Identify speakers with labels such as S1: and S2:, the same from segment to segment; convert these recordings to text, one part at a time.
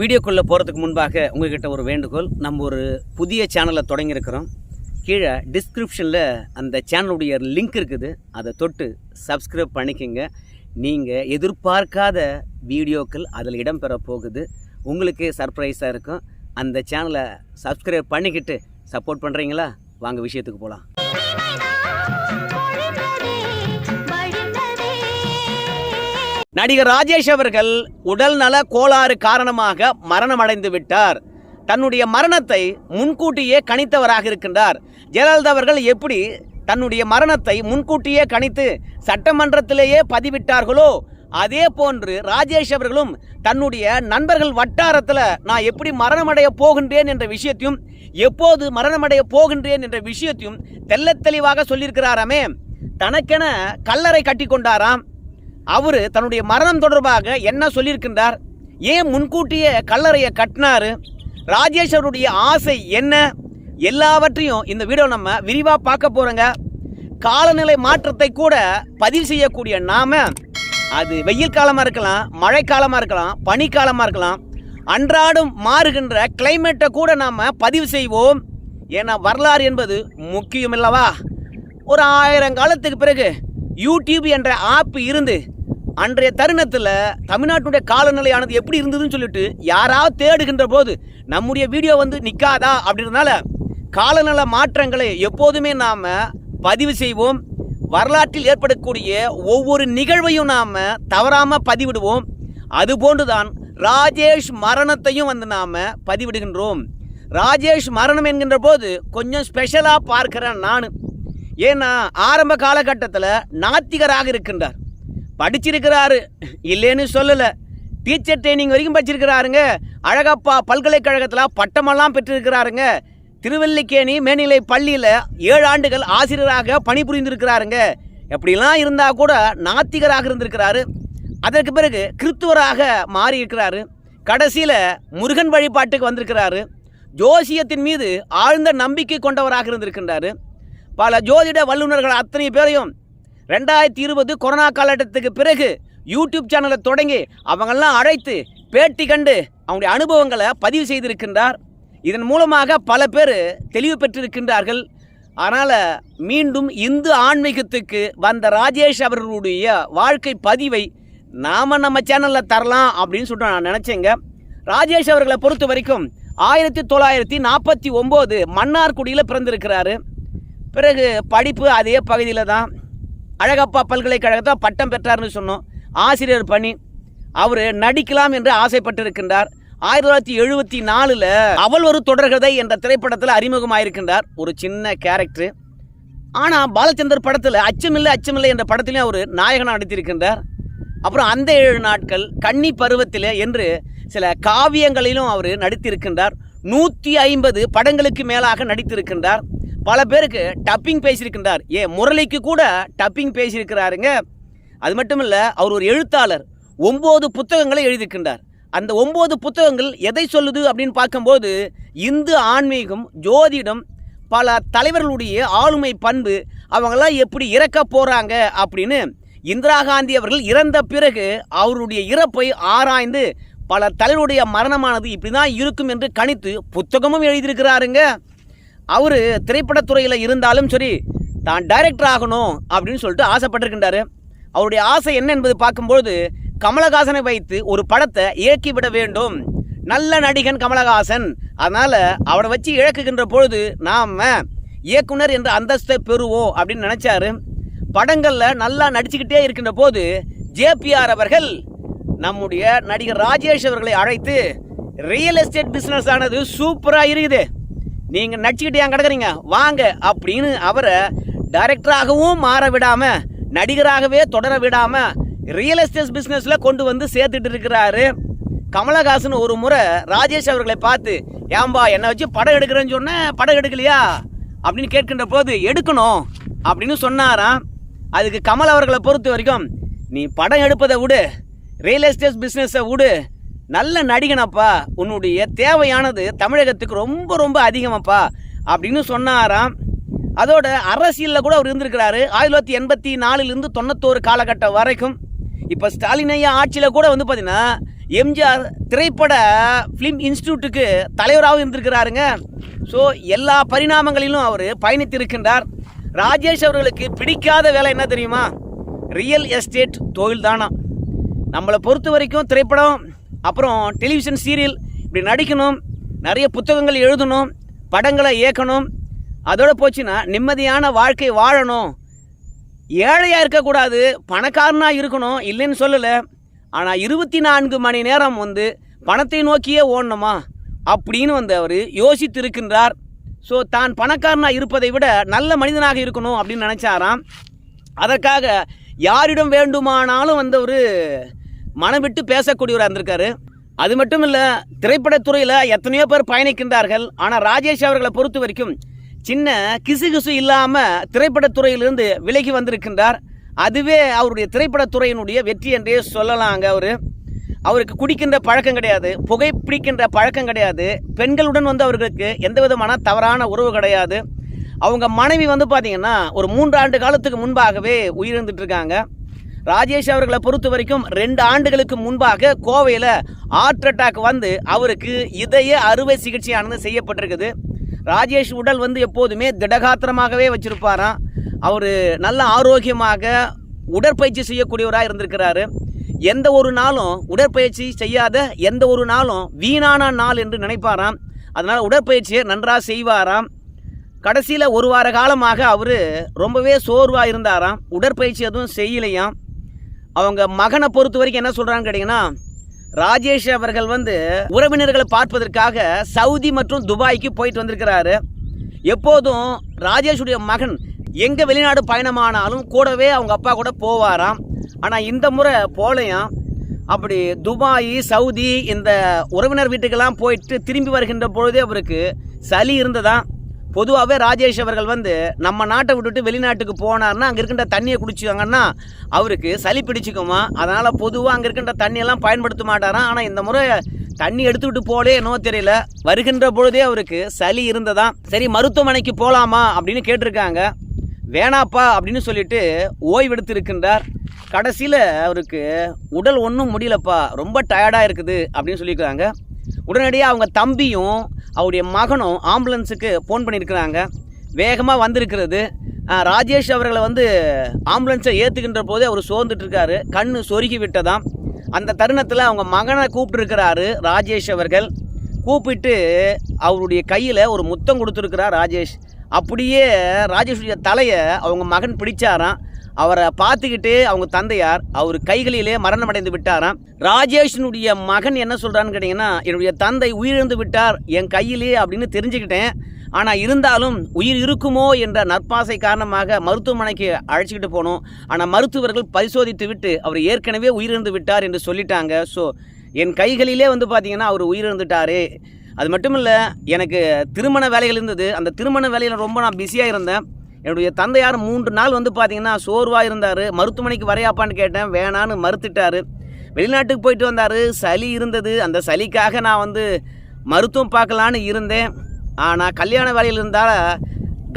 S1: வீடியோக்குள்ளே போகிறதுக்கு முன்பாக உங்கள்கிட்ட ஒரு வேண்டுகோள். நம்ம ஒரு புதிய சேனலை தொடங்கியிருக்கிறோம். கீழே டிஸ்கிரிப்ஷனில் அந்த சேனலுடைய லிங்க் இருக்குது. அதை தொட்டு சப்ஸ்கிரைப் பண்ணிக்கோங்க. நீங்கள் எதிர்பார்க்காத வீடியோக்கள் அதில் இடம்பெற போகுது. உங்களுக்கு சர்ப்ரைஸாக இருக்கும். அந்த சேனலை சப்ஸ்கிரைப் பண்ணிக்கிட்டு சப்போர்ட் பண்ணுறீங்களா வாங்க விஷயத்துக்கு போகலாம் நடிகர் ராஜேஷ் அவர்கள் உடல்நல கோளாறு காரணமாக மரணம் அடைந்து விட்டார். தன்னுடைய மரணத்தை முன்கூட்டியே கணித்தவராக இருக்கின்றார். ஜெயலலிதா அவர்கள் எப்படி தன்னுடைய மரணத்தை முன்கூட்டியே கணித்து சட்டமன்றத்திலேயே பதிவிட்டார்களோ அதே போன்று ராஜேஷ் அவர்களும் தன்னுடைய நண்பர்கள் வட்டாரத்தில் நான் எப்படி மரணமடைய போகின்றேன் என்ற விஷயத்தையும் எப்போது மரணமடைய போகின்றேன் என்ற விஷயத்தையும் தெல்ல தெளிவாக சொல்லியிருக்கிறாராமே. தனக்கென கல்லறை கட்டி கொண்டாராம் அவர் தன்னுடைய மரணம் தொடர்பாக என்ன சொல்லியிருக்கின்றார்? ஏன் முன்கூட்டியே கல்லறையை கட்டினாரு? ராஜேஷ் அவருடைய ஆசை என்ன? எல்லாவற்றையும் இந்த வீடியோ நம்ம விரிவாக பார்க்க போகிறோங்க காலநிலை மாற்றத்தை கூட பதிவு செய்யக்கூடிய நாம அது வெயில் காலமாக இருக்கலாம் மழைக்காலமாக இருக்கலாம் பனிக்காலமாக இருக்கலாம் அன்றாடம் மாறுகின்ற கிளைமேட்டை கூட நாம் பதிவு செய்வோம். ஏன்னா வரலாறு என்பது முக்கியம் இல்லவா ஒரு ஆயிரம் காலத்துக்கு பிறகு யூடியூப் என்ற ஆப் இருந்து அன்றைய தருணத்தில் தமிழ்நாட்டுடைய காலநிலையானது எப்படி இருந்ததுன்னு சொல்லிட்டு யாராவது தேடுகின்ற போது நம்முடைய வீடியோ வந்து நிற்காதா அப்படின்றதுனால காலநல மாற்றங்களை எப்போதுமே நாம் பதிவு செய்வோம். வரலாற்றில் ஏற்படக்கூடிய ஒவ்வொரு நிகழ்வையும் நாம் தவறாமல் பதிவிடுவோம். அதுபோன்றுதான் ராஜேஷ் மரணத்தையும் வந்து நாம் பதிவிடுகின்றோம். ராஜேஷ் மரணம் என்கின்ற போது கொஞ்சம் ஸ்பெஷலாக பார்க்கிறேன் நான். ஏன்னா ஆரம்ப காலகட்டத்தில் நாத்திகராக இருக்கின்றார். படிச்சிருக்கிறாரு. இல்லைன்னு சொல்லலை. டீச்சர் ட்ரைனிங் வரைக்கும் படிச்சிருக்கிறாருங்க. அழகப்பா பல்கலைக்கழகத்தில் பட்டமெல்லாம் பெற்றிருக்கிறாருங்க. திருவல்லிக்கேணி மேல்நிலை பள்ளியில் ஏழு ஆண்டுகள் ஆசிரியராக பணிபுரிந்திருக்கிறாருங்க. எப்படிலாம் இருந்தால் கூட நாத்திகராக இருந்திருக்கிறாரு. அதற்கு பிறகு கிறித்துவராக மாறி இருக்கிறாரு கடைசியில் முருகன் வழிபாட்டுக்கு வந்திருக்கிறாரு. ஜோசியத்தின் மீது ஆழ்ந்த நம்பிக்கை கொண்டவராக இருந்திருக்கின்றாரு. பல ஜோதிட வல்லுநர்கள் அத்தனை பேரையும் ரெண்டாயிரத்தி இருபது கொரோனா காலகட்டத்துக்கு பிறகு யூடியூப் சேனலை தொடங்கி அவங்கெல்லாம் அழைத்து பேட்டி கண்டு அவங்களுடைய அனுபவங்களை பதிவு செய்திருக்கின்றார். இதன் மூலமாக பல பேர் தெளிவு பெற்றிருக்கின்றார்கள். அதனால் மீண்டும் இந்து ஆன்மீகத்துக்கு வந்த ராஜேஷ் அவர்களுடைய வாழ்க்கை பதிவை நாம் நம்ம சேனலில் தரலாம் அப்படின்னு சொல்லிட்டு நான் நினச்சேங்க. ராஜேஷ் அவர்களை பொறுத்த வரைக்கும் ஆயிரத்தி தொள்ளாயிரத்தி நாற்பத்தி ஒம்பது மன்னார்குடியில் பிறந்திருக்கிறாரு. பிறகு படிப்பு அதே பகுதியில் தான். அழகப்பா பல்கலைக்கழகத்தில் பட்டம் பெற்றார்னு சொன்னோம். ஆசிரியர் பணி. அவர் நடிக்கலாம் என்று ஆசைப்பட்டிருக்கின்றார். ஆயிரத்தி தொள்ளாயிரத்தி எழுபத்தி நாலில் அவள் ஒரு தொடர்கதை என்ற திரைப்படத்தில் அறிமுகமாயிருக்கின்றார். ஒரு சின்ன கேரக்டர். ஆனால் பாலச்சந்தர் படத்தில் அச்சமில்லை அச்சமில்லை என்ற படத்திலையும் அவர் நாயகனாக நடித்திருக்கின்றார். அப்புறம் அந்த ஏழு நாட்கள் கன்னி பருவத்தில் என்று சில காவியங்களிலும் அவர் நடித்திருக்கின்றார். நூற்றி ஐம்பது படங்களுக்கு மேலாக நடித்திருக்கின்றார். பல பேருக்கு டப்பிங் பேசியிருக்கின்றார். ஏ முரளிக்கு கூட டப்பிங் பேசியிருக்கிறாருங்க. அது மட்டும் இல்லை அவர் ஒரு எழுத்தாளர். ஒம்பது புத்தகங்களை எழுதியிருக்கின்றார். அந்த ஒம்பது புத்தகங்கள் எதை சொல்லுது அப்படின்னு பார்க்கும்போது இந்து ஆன்மீகம் ஜோதிடம் பல தலைவர்களுடைய ஆளுமை பண்பு அவங்களாம் எப்படி இறக்க போகிறாங்க அப்படின்னு இந்திரா காந்தி அவர்கள் இறந்த பிறகு அவருடைய இறப்பை ஆராய்ந்து பல தலைவருடைய மரணமானது இப்படி தான் இருக்கும் என்று கணித்து புத்தகமும் எழுதியிருக்கிறாருங்க. அவர் திரைப்படத்துறையில் இருந்தாலும் சரி தான் டைரக்டர் ஆகணும் அப்படின்னு சொல்லிட்டு ஆசைப்பட்டிருக்கின்றாரு. அவருடைய ஆசை என்ன என்பது பார்க்கும்பொழுது கமலஹாசனை வைத்து ஒரு படத்தை இயக்கிவிட வேண்டும். நல்ல நடிகன் கமலஹாசன். அதனால் அவரை வச்சு இழக்குகின்ற பொழுது நாம் இயக்குனர் என்ற அந்தஸ்தை பெறுவோம் அப்படின்னு நினச்சாரு. படங்களில் நல்லா நடிச்சுக்கிட்டே இருக்கின்ற போது ஜேபிஆர் அவர்கள் நம்முடைய நடிகர் ராஜேஷ் அவர்களை அழைத்து ரியல் எஸ்டேட் பிஸ்னஸ் ஆனது சூப்பராக இருக்குது. நீங்கள் நடிச்சுக்கிட்டே ஏன் கிடக்குறீங்க? வாங்க அப்படின்னு அவரை டைரக்டராகவும் மாற விடாமல் நடிகராகவே தொடர விடாமல் ரியல் எஸ்டேட் பிஸ்னஸில் கொண்டு வந்து சேர்த்துட்டு இருக்கிறாரு. கமலஹாசன் ஒரு முறை ராஜேஷ் அவர்களை பார்த்து ஏம்பா என்னை வச்சு படம் எடுக்கிறேன்னு சொன்னேன் படம் எடுக்கலையா? அப்படின்னு கேட்கின்ற போது எடுக்கணும். அப்படின்னு சொன்னாராம். அதுக்கு கமல் அவர்களை பொறுத்த வரைக்கும் நீ படம் எடுப்பதை விடு ரியல் எஸ்டேட் பிஸ்னஸை விடு நல்ல நடிகனப்பா. உன்னுடைய தேவையானது தமிழகத்துக்கு ரொம்ப ரொம்ப அதிகமாப்பா. அப்படின்னு சொன்னாராம். அதோட அரசியலில் கூட அவர் இருந்திருக்கிறாரு. ஆயிரத்தி தொள்ளாயிரத்தி எண்பத்தி நாலுலேருந்து தொண்ணூத்தோரு காலகட்டம் வரைக்கும். இப்போ ஸ்டாலின் ஐயா ஆட்சியில் கூட வந்து பார்த்தீங்கன்னா எம்ஜிஆர் திரைப்பட ஃபிலிம் இன்ஸ்டியூட்டுக்கு தலைவராகவும் இருந்திருக்கிறாருங்க. ஸோ எல்லா பரிணாமங்களிலும் அவர் பயணித்திருக்கின்றார். ராஜேஷ் அவர்களுக்கு பிடிக்காத வேலை என்ன தெரியுமா? ரியல் எஸ்டேட் தொழில் தானா நம்மளை பொறுத்த வரைக்கும் திரைப்படம் அப்புறம் டெலிவிஷன் சீரியல் இப்படி நடிக்கணும் நிறைய புத்தகங்கள் எழுதணும் படங்களை இயக்கணும். அதோட போச்சுன்னா நிம்மதியான வாழ்க்கை வாழணும். ஏழையாக இருக்கக்கூடாது பணக்காரனாக இருக்கணும் இல்லைன்னு சொல்லலை. ஆனால் இருபத்தி நான்கு மணி நேரம் வந்து பணத்தை நோக்கியே ஓடணுமா? அப்படின்னு வந்து அவர் யோசித்து இருக்கின்றார் ஸோ தான் பணக்காரனாக இருப்பதை விட நல்ல மனிதனாக இருக்கணும் அப்படின்னு நினச்சாராம். அதற்காக யாரிடம் வேண்டுமானாலும் வந்து ஒரு மனம் விட்டு பேசக்கூடியவராக இருந்திருக்காரு. அது மட்டும் இல்லை திரைப்படத்துறையில் எத்தனையோ பேர் பயணிக்கின்றார்கள். ஆனால் ராஜேஷ் அவர்களை பொறுத்த வரைக்கும் சின்ன கிசுகிசு இல்லாமல் திரைப்படத்துறையிலிருந்து விலகி வந்திருக்கின்றார். அதுவே அவருடைய திரைப்படத்துறையினுடைய வெற்றி என்றே சொல்லலாங்க அவர். அவருக்கு குடிக்கின்ற பழக்கம் கிடையாது புகைப்பிடிக்கின்ற பழக்கம் கிடையாது. பெண்களுடன் வந்து அவர்களுக்கு எந்த விதமான தவறான உறவு கிடையாது. அவங்க மனைவி வந்து பார்த்திங்கன்னா ஒரு மூன்று ஆண்டு காலத்துக்கு முன்பாகவே உயிரிழந்துட்டு இருக்காங்க. ராஜேஷ் அவர்களை பொறுத்த வரைக்கும் ரெண்டு ஆண்டுகளுக்கு முன்பாக கோவையில் ஹார்ட் அட்டாக் வந்து அவருக்கு இதய அறுவை சிகிச்சையானது செய்யப்பட்டிருக்குது. ராஜேஷ் உடல் வந்து எப்போதுமே திடகாத்திரமாகவே வச்சிருப்பாராம். அவர் நல்ல ஆரோக்கியமாக உடற்பயிற்சி செய்யக்கூடியவராக இருந்திருக்கிறாரு. எந்த ஒரு நாளும் உடற்பயிற்சி செய்யாத எந்த ஒரு நாளும் வீணான நாள் என்று நினைப்பாராம். அதனால் உடற்பயிற்சியை நன்றாக செய்வாராம். கடைசியில் ஒரு வார காலமாக அவர் ரொம்பவே சோர்வாக இருந்தாராம். உடற்பயிற்சி எதுவும் செய்யலையாம். அவங்க மகனை பொறுத்த வரைக்கும் என்ன சொல்கிறான்னு கேட்டிங்கன்னா ராஜேஷ் அவர்கள் வந்து உறவினர்களை பார்ப்பதற்காக சவுதி மற்றும் துபாய்க்கு போயிட்டு வந்திருக்கிறாரு. எப்போதும் ராஜேஷுடைய மகன் எங்கே வெளிநாடு பயணமானாலும் கூடவே அவங்க அப்பா கூட போவாராம். ஆனால் இந்த முறை போலையும் அப்படி துபாய் சவுதி இந்த உறவினர் வீட்டுக்கெல்லாம் போயிட்டு திரும்பி வருகின்ற பொழுதே அவருக்கு சளி இருந்ததான் பொதுவாகவே ராஜேஷ் அவர்கள் வந்து நம்ம நாட்டை விட்டுட்டு வெளிநாட்டுக்கு போனார்னா அங்கே இருக்கின்ற தண்ணியை குடிச்சுவாங்கன்னா அவருக்கு சளி பிடிச்சிக்குமா? அதனால் பொதுவாக அங்கே இருக்கின்ற தண்ணியெல்லாம் பயன்படுத்த மாட்டாராம் ஆனால் இந்த முறை தண்ணி எடுத்துக்கிட்டு போலே என்னவோ தெரியல. வருகின்ற பொழுதே அவருக்கு சளி இருந்ததா? சரி மருத்துவமனைக்கு போகலாமா அப்படின்னு கேட்டிருக்காங்க. வேணாப்பா அப்படின்னு சொல்லிட்டு ஓய்வெடுத்து இருக்கின்றார் கடைசியில் அவருக்கு உடல் ஒன்றும் முடியலப்பா ரொம்ப டயர்டாக இருக்குது அப்படின்னு சொல்லியிருக்காங்க. உடனடியாக அவங்க தம்பியும் அவருடைய மகனும் ஆம்புலன்ஸுக்கு ஃபோன் பண்ணியிருக்கிறாங்க. வேகமாக வந்திருக்கிறது. ராஜேஷ் அவர்களை வந்து ஆம்புலன்ஸை ஏற்றுக்கின்ற போதே அவர் சோர்ந்துட்டுருக்காரு. கண் சொருகி விட்டதாம். அந்த தருணத்தில் அவங்க மகனை கூப்பிட்டுருக்கிறாரு ராஜேஷ் அவர்கள். கூப்பிட்டு அவருடைய கையில் ஒரு முத்தம் கொடுத்துருக்கிறார் ராஜேஷ். அப்படியே ராஜேஷுடைய தலையை அவங்க மகன் பிடிச்சாராம். அவரை பார்த்துக்கிட்டு அவங்க தந்தையார் அவர் கைகளிலே மரணமடைந்து விட்டாராம். ராஜேஷனுடைய மகன் என்ன சொல்கிறான்னு கேட்டிங்கன்னா என்னுடைய தந்தை உயிரிழந்து விட்டார் என் கையிலே அப்படின்னு தெரிஞ்சுக்கிட்டேன். ஆனால் இருந்தாலும் உயிர் இருக்குமோ என்ற நற்பாசை காரணமாக மருத்துவமனைக்கு அழைச்சிக்கிட்டு போனோம். ஆனால் மருத்துவர்கள் பரிசோதித்து விட்டு அவர் ஏற்கனவே உயிரிழந்து விட்டார் என்று சொல்லிட்டாங்க. ஸோ என் கைகளிலே வந்து பார்த்திங்கன்னா அவர் உயிரிழந்துட்டாரே. அது மட்டும் இல்லை எனக்கு திருமண வேலைகள் இருந்தது. அந்த திருமண வேலையில் ரொம்ப நான் பிஸியாக இருந்தேன். என்னுடைய தந்தையார் மூன்று நாள் வந்து பார்த்தீங்கன்னா சோர்வாக இருந்தார். மருத்துவமனைக்கு வரையாப்பான்னு கேட்டேன். வேணான்னு மறுத்துட்டார். வெளிநாட்டுக்கு போயிட்டு வந்தார். சளி இருந்தது. அந்த சளிக்காக நான் வந்து மருத்துவம் பார்க்கலான்னு இருந்தேன். ஆனால் கல்யாண வேலையில் இருந்தால்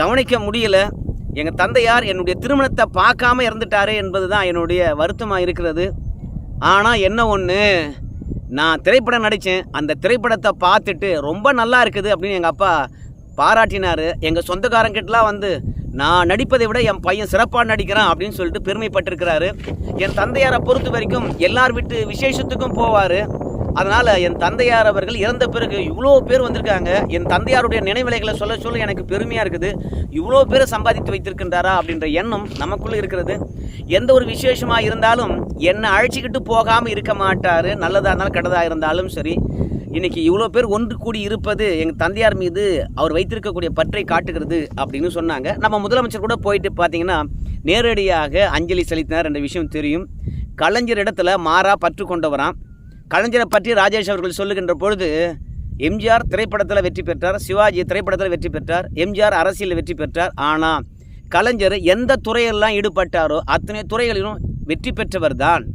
S1: கவனிக்க முடியல. எங்கள் தந்தையார் என்னுடைய திருமணத்தை பார்க்காம இறந்துட்டாரே என்பது தான் என்னுடைய வருத்தமாக இருக்கிறது. ஆனால் என்ன ஒன்று நான் திரைப்படம் நடித்தேன் அந்த திரைப்படத்தை பார்த்துட்டு ரொம்ப நல்லா இருக்குது அப்படின்னு எங்கள் அப்பா பாராட்டினார். எங்கள் சொந்தக்காரங்கிட்டலாம் வந்து நான் நடிப்பதை விட என் பையன் சிறப்பாக நடிக்கிறான் அப்படின்னு சொல்லிட்டு பெருமைப்பட்டிருக்கிறாரு. என் தந்தையாரை பொறுத்த வரைக்கும் எல்லார் வீட்டு விசேஷத்துக்கும் போவார். அதனால் என் தந்தையார் அவர்கள் இறந்த பிறகு இவ்வளோ பேர் வந்திருக்காங்க. என் தந்தையாருடைய நினைவிலைகளை சொல்ல சொல்ல எனக்கு பெருமையாக இருக்குது. இவ்வளோ பேரை சம்பாதித்து வைத்திருக்கின்றாரா அப்படின்ற எண்ணம் நமக்குள்ளே இருக்கிறது. எந்த ஒரு விசேஷமாக இருந்தாலும் என்னை அழைச்சிக்கிட்டு போகாமல் இருக்க மாட்டார். நல்லதாக இருந்தாலும் கெட்டதாக இருந்தாலும் சரி. இன்னைக்கு இவ்வளோ பேர் ஒன்று கூடி இருப்பது எங்கள் தந்தையார் மீது அவர் வைத்திருக்கக்கூடிய பற்றை காட்டுகிறது அப்படின்னு சொன்னாங்க. நம்ம முதலமைச்சர் கூட போயிட்டு பார்த்தீங்கன்னா நேரடியாக அஞ்சலி செலுத்தினார் என்ற விஷயம் தெரியும். கலைஞர் இடத்துல மாறா பற்று கொண்டவராம். கலைஞரை பற்றி ராஜேஷ் அவர்கள் சொல்லுகின்ற பொழுது எம்ஜிஆர் திரைப்படத்தில் வெற்றி பெற்றார் சிவாஜி திரைப்படத்தில் வெற்றி பெற்றார் எம்ஜிஆர் அரசியலில் வெற்றி பெற்றார். ஆனால் கலைஞர் எந்த துறையெல்லாம் ஈடுபட்டாரோ அத்தனை துறைகளிலும் வெற்றி பெற்றவர் தான்.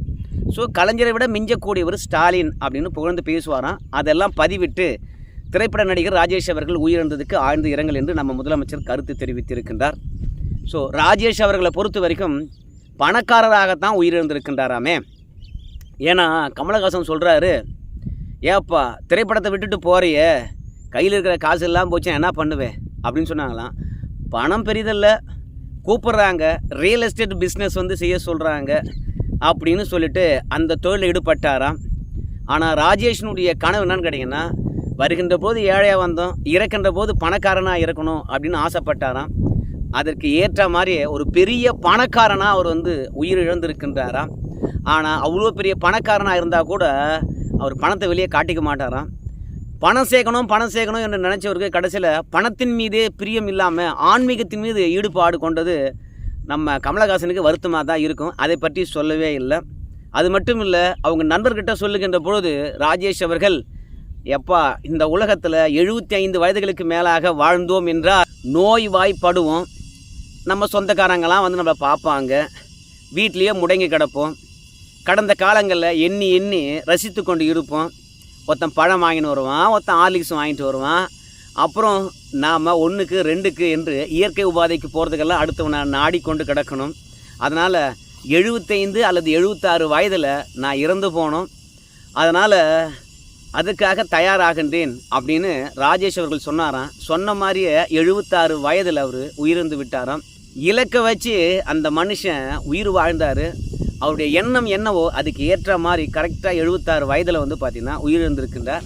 S1: ஸோ கலைஞரை விட மிஞ்சக்கூடியவர் ஸ்டாலின் அப்படின்னு புகழ்ந்து பேசுவாராம். அதெல்லாம் பதிவிட்டு திரைப்பட நடிகர் ராஜேஷ் அவர்கள் உயிரிழந்ததுக்கு ஆழ்ந்த இரங்கல் என்று நம்ம முதலமைச்சர் கருத்து தெரிவித்திருக்கின்றார். ஸோ ராஜேஷ் அவர்களை பொறுத்த வரைக்கும் பணக்காரராகத்தான் உயிரிழந்திருக்கின்றாராமே. ஏன்னா கமலஹாசன் சொல்கிறாரு ஏப்பா திரைப்படத்தை விட்டுட்டு போறியே. கையில் இருக்கிற காசு எல்லாம் போச்சு என்ன பண்ணுவேன்? அப்படின்னு சொன்னாங்களாம். பணம் பெரிதல்ல கூப்பிட்றாங்க. ரியல் எஸ்டேட் பிஸ்னஸ் வந்து செய்ய சொல்கிறாங்க அப்படின்னு சொல்லிட்டு அந்த தொழிலில் ஈடுபட்டாராம். ஆனால் ராஜேஷனுடைய கனவு என்னன்னு கேட்டிங்கன்னா வருகின்ற போது ஏழையாக வந்தோம் இறக்கின்ற போது பணக்காரனாக இருக்கணும் அப்படின்னு ஆசைப்பட்டாராம். அதற்கு ஏற்ற மாதிரி ஒரு பெரிய பணக்காரனாக அவர் வந்து உயிர் இழந்திருக்கின்றாராம். ஆனால் அவ்வளோ பெரிய பணக்காரனாக இருந்தால் கூட அவர் பணத்தை வெளியே காட்டிக்க மாட்டாராம். பணம் சேர்க்கணும் பணம் சேர்க்கணும் என்று நினச்சவருக்கு கடைசியில் பணத்தின் மீதே பிரியம் இல்லாமல் ஆன்மீகத்தின் மீது ஈடுபாடு கொண்டது நம்ம கமலஹாசனுக்கு வருத்தமாக தான் இருக்கும். அதை பற்றி சொல்லவே இல்லை. அது மட்டும் இல்லை அவங்க நண்பர்கிட்ட சொல்லுகின்ற பொழுது ராஜேஷ் அவர்கள் எப்பா இந்த உலகத்தில் எழுபத்தி ஐந்து வயதுகளுக்கு மேலாக வாழ்ந்தோம் என்றால் நோய் வாய்ப்படுவோம் நம்ம சொந்தக்காரங்களாம் வந்து நம்மளை பார்ப்பாங்க. வீட்லேயே முடங்கி கிடப்போம். கடந்த காலங்களில் எண்ணி எண்ணி ரசித்து கொண்டு இருப்போம். ஒருத்தன் பழம் வாங்கின்னு வருவான் ஒருத்தன் ஆர்லிக்ஸ் வாங்கிட்டு வருவான். அப்புறம் நாம் ஒன்றுக்கு ரெண்டுக்கு என்று இயற்கை உபாதைக்கு போகிறதுக்கெல்லாம் அடுத்தவனை நாடிக்கொண்டு கிடக்கணும். அதனால் எழுபத்தைந்து அல்லது எழுபத்தாறு வயதில் நான் இறந்து போனோம். அதனால் அதுக்காக தயாராகின்றேன் அப்படின்னு ராஜேஷ் அவர்கள் சொன்னாராம். சொன்ன மாதிரியே எழுபத்தாறு வயதில் அவர் உயிரிழந்து விட்டாராம். இலக்கை வச்சு அந்த மனுஷன் உயிர் வாழ்ந்தார். அவருடைய எண்ணம் என்னவோ அதுக்கு ஏற்ற மாதிரி கரெக்டாக எழுபத்தாறு வயதில் வந்து பார்த்திங்கன்னா உயிரிழந்திருக்கின்றார்.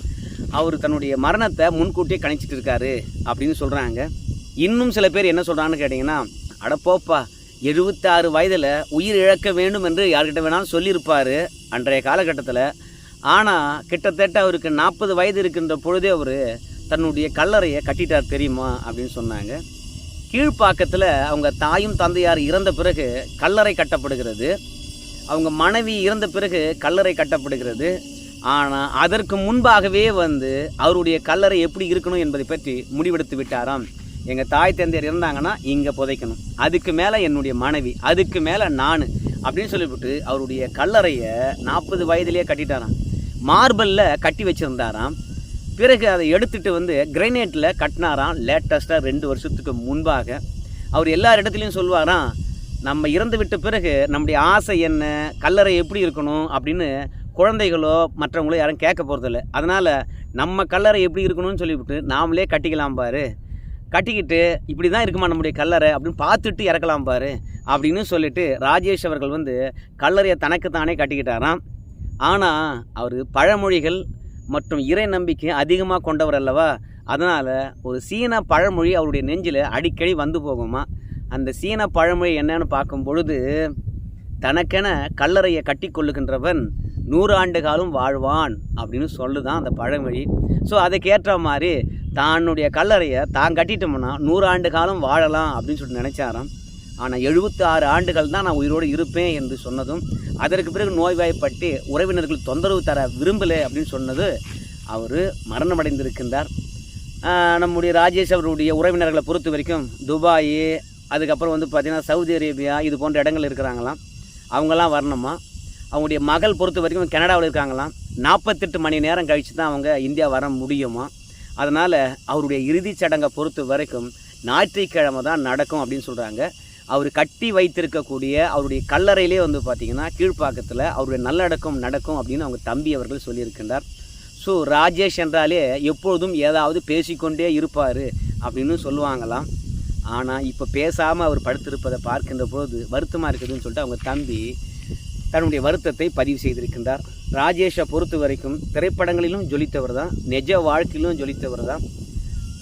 S1: அவர் தன்னுடைய மரணத்தை முன்கூட்டியே கணிச்சிட்டு இருக்காரு அப்படின்னு சொல்கிறாங்க இன்னும் சில பேர் என்ன சொல்கிறாங்கன்னு கேட்டிங்கன்னா அடப்போப்பா எழுபத்தாறு வயதில் உயிர் இழக்க வேண்டும் என்று யார்கிட்ட வேணாலும் சொல்லியிருப்பார் அன்றைய காலகட்டத்தில். ஆனால் கிட்டத்தட்ட அவருக்கு நாற்பது வயது இருக்கின்ற பொழுதே அவர் தன்னுடைய கல்லறையை கட்டிட்டார் தெரியுமா? அப்படின்னு சொன்னாங்க. கீழ்ப்பாக்கத்தில் அவங்க தாயும் தந்தையார் இறந்த பிறகு கல்லறை கட்டப்படுகிறது. அவங்க மனைவி இறந்த பிறகு கல்லறை கட்டப்படுகிறது. ஆனால் அதற்கு முன்பாகவே வந்து அவருடைய கல்லறை எப்படி இருக்கணும் என்பதை பற்றி முடிவெடுத்து விட்டாராம். எங்கள் தாய் தந்தையர் இருந்தாங்கன்னா இங்கே புதைக்கணும். அதுக்கு மேலே என்னுடைய மனைவி அதுக்கு மேலே நான் அப்படின்னு சொல்லிவிட்டு அவருடைய கல்லறையை நாற்பது வயதிலேயே கட்டிட்டாராம். மார்பலில் கட்டி வச்சுருந்தாராம். பிறகு அதை எடுத்துட்டு வந்து கிரைனேட்டில் கட்டினாராம். லேட்டஸ்ட்டாக ரெண்டு வருஷத்துக்கு முன்பாக. அவர் எல்லா இடத்துலையும் சொல்லுவாராம் நம்ம இறந்து விட்ட பிறகு நம்முடைய ஆசை என்ன கல்லறை எப்படி இருக்கணும் அப்படின்னு குழந்தைகளோ மற்றவங்களோ யாரும் கேட்க போகிறதில்ல அதனால் நம்ம கல்லறை எப்படி இருக்கணும்னு சொல்லிவிட்டு நாமளே கட்டிக்கலாம் பாரு. கட்டிக்கிட்டு இப்படி தான் இருக்குமா நம்முடைய கல்லறை அப்படின்னு பார்த்துட்டு இறக்கலாம் பாரு அப்படின்னு சொல்லிட்டு ராஜேஷ் அவர்கள் வந்து கல்லறையை தனக்குத்தானே கட்டிக்கிட்டாராம். ஆனால் அவர் பழமொழிகள் மற்றும் இறை நம்பிக்கை அதிகமாக கொண்டவர் அல்லவா? அதனால் ஒரு சீன பழமொழி அவருடைய நெஞ்சில் அடிக்கடி வந்து போகுமா? அந்த சீன பழமொழி என்னன்னு பார்க்கும் பொழுது தனக்கென கல்லறையை கட்டி கொள்ளுகின்றவன் நூறு ஆண்டு காலம் வாழ்வான் அப்படின்னு சொல்லுதான் அந்த பழமொழி. ஸோ அதுக்கேற்ற மாதிரி தன்னுடைய கல்லறையை தான் கட்டிட்டோம்னா நூறு ஆண்டு காலம் வாழலாம் அப்படின்னு சொல்லிட்டு நினச்சாராம். ஆனால் எழுபத்தி ஆறு ஆண்டுகள் தான் நான் உயிரோடு இருப்பேன் என்று சொன்னதும் அதற்கு பிறகு நோய்வாய்ப்பட்டு உறவினர்கள் தொந்தரவு தர விரும்பலை அப்படின்னு சொன்னது அவர் மரணமடைந்திருக்கின்றார். நம்முடைய ராஜேஷ் அவருடைய உறவினர்களை பொறுத்த வரைக்கும் துபாய் அதுக்கப்புறம் வந்து பார்த்திங்கன்னா சவுதி அரேபியா இது போன்ற இடங்கள் இருக்கிறாங்களாம். அவங்கெல்லாம் வரணுமா? அவங்களுடைய மகள் பொறுத்த வரைக்கும் கனடாவில் இருக்காங்களாம். நாற்பத்தெட்டு மணி நேரம் கழித்து தான் அவங்க இந்தியா வர முடியுமா? அதனால் அவருடைய இறுதிச் சடங்கை பொறுத்த வரைக்கும் ஞாயிற்றுக்கிழமை தான் நடக்கும் அப்படின்னு சொல்கிறாங்க அவர் கட்டி வைத்திருக்கக்கூடிய அவருடைய கல்லறையிலே வந்து பார்த்திங்கன்னா கீழ்ப்பாக்கத்தில் அவருடைய நல்லடக்கம் நடக்கும் அப்படின்னு அவங்க தம்பி அவர்கள் சொல்லியிருக்கின்றார். ஸோ ராஜேஷ் என்றாலே எப்பொழுதும் ஏதாவது பேசிக்கொண்டே இருப்பார் அப்படின்னு சொல்லுவாங்களாம். ஆனால் இப்போ பேசாமல் அவர் படுத்திருப்பதை பார்க்கின்ற போது வருத்தமாக இருக்குதுன்னு சொல்லிட்டு அவங்க தம்பி தன்னுடைய வருத்தத்தை பதிவு செய்திருக்கின்றார். ராஜேஷை பொறுத்த வரைக்கும் திரைப்படங்களிலும் ஜொலித்தவர் தான் நிஜ வாழ்க்கையிலும் ஜொலித்தவர் தான்.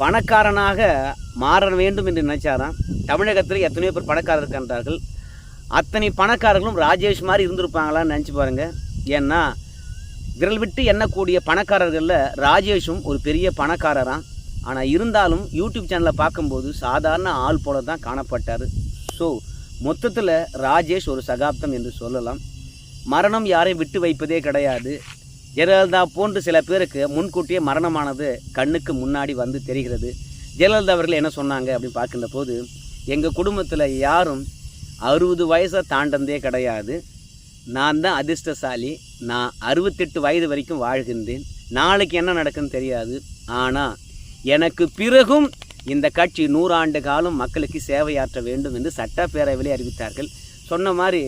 S1: பணக்காரனாக மாற வேண்டும் என்று நினைச்சாராம். தமிழகத்தில் எத்தனையோ பேர் பணக்காரர் இருக்கின்றார்கள். அத்தனை பணக்காரர்களும் ராஜேஷ் மாதிரி இருந்திருப்பாங்களான்னு நினச்சி பாருங்கள் ஏன்னா விரல் விட்டு எண்ணக்கூடிய பணக்காரர்களில் ராஜேஷும் ஒரு பெரிய பணக்காரராம். ஆனால் இருந்தாலும் யூடியூப் சேனலை பார்க்கும்போது சாதாரண ஆள் போல தான் காணப்பட்டார். ஸோ மொத்தத்தில் ராஜேஷ் ஒரு சகாப்தம் என்று சொல்லலாம். மரணம் யாரையும் விட்டு வைப்பதே கிடையாது. ஜெயலலிதா போன்று சில பேருக்கு முன்கூட்டியே மரணமானது கண்ணுக்கு முன்னாடி வந்து தெரிகிறது. ஜெயலலிதா அவர்கள் என்ன சொன்னாங்க அப்படின்னு பார்க்கின்ற போது எங்கள் குடும்பத்தில் யாரும் அறுபது வயசை தாண்டந்தே கிடையாது. நான் தான் அதிர்ஷ்டசாலி. நான் அறுபத்தெட்டு வயது வரைக்கும் வாழ்கின்றேன். நாளைக்கு என்ன நடக்குன்னு தெரியாது. ஆனால் எனக்கு பிறகும் இந்த கட்சி நூறாண்டு காலம் மக்களுக்கு சேவையாற்ற வேண்டும் என்று சட்டப்பேரவையிலே அறிவித்தார்கள். சொன்ன மாதிரி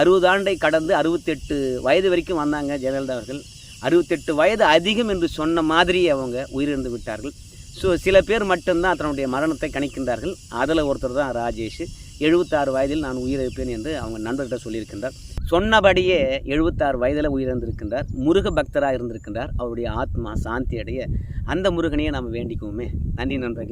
S1: அறுபது ஆண்டை கடந்து அறுபத்தெட்டு வயது வரைக்கும் வந்தாங்க ஜெயலலிதா அவர்கள். அறுபத்தெட்டு வயது அதிகம் என்று சொன்ன மாதிரி அவங்க உயிரிழந்து விட்டார்கள். ஸோ சில பேர் மட்டும்தான் தன்னுடைய மரணத்தை கணிக்கின்றார்கள். அதில் ஒருத்தர் தான் ராஜேஷ். எழுபத்தாறு வயதில் நான் உயிரிழப்பேன் என்று அவங்க நண்பர்கிட்ட சொல்லியிருக்கின்றார். சொன்னபடியே எழுபத்தாறு வயதில் உயிரிழந்திருக்கின்றார். முருக பக்தராக இருந்திருக்கின்றார். அவருடைய ஆத்மா சாந்தி அடைய அந்த முருகனையே நாம் வேண்டிக்குவோமே. நன்றி நண்பர்கள்.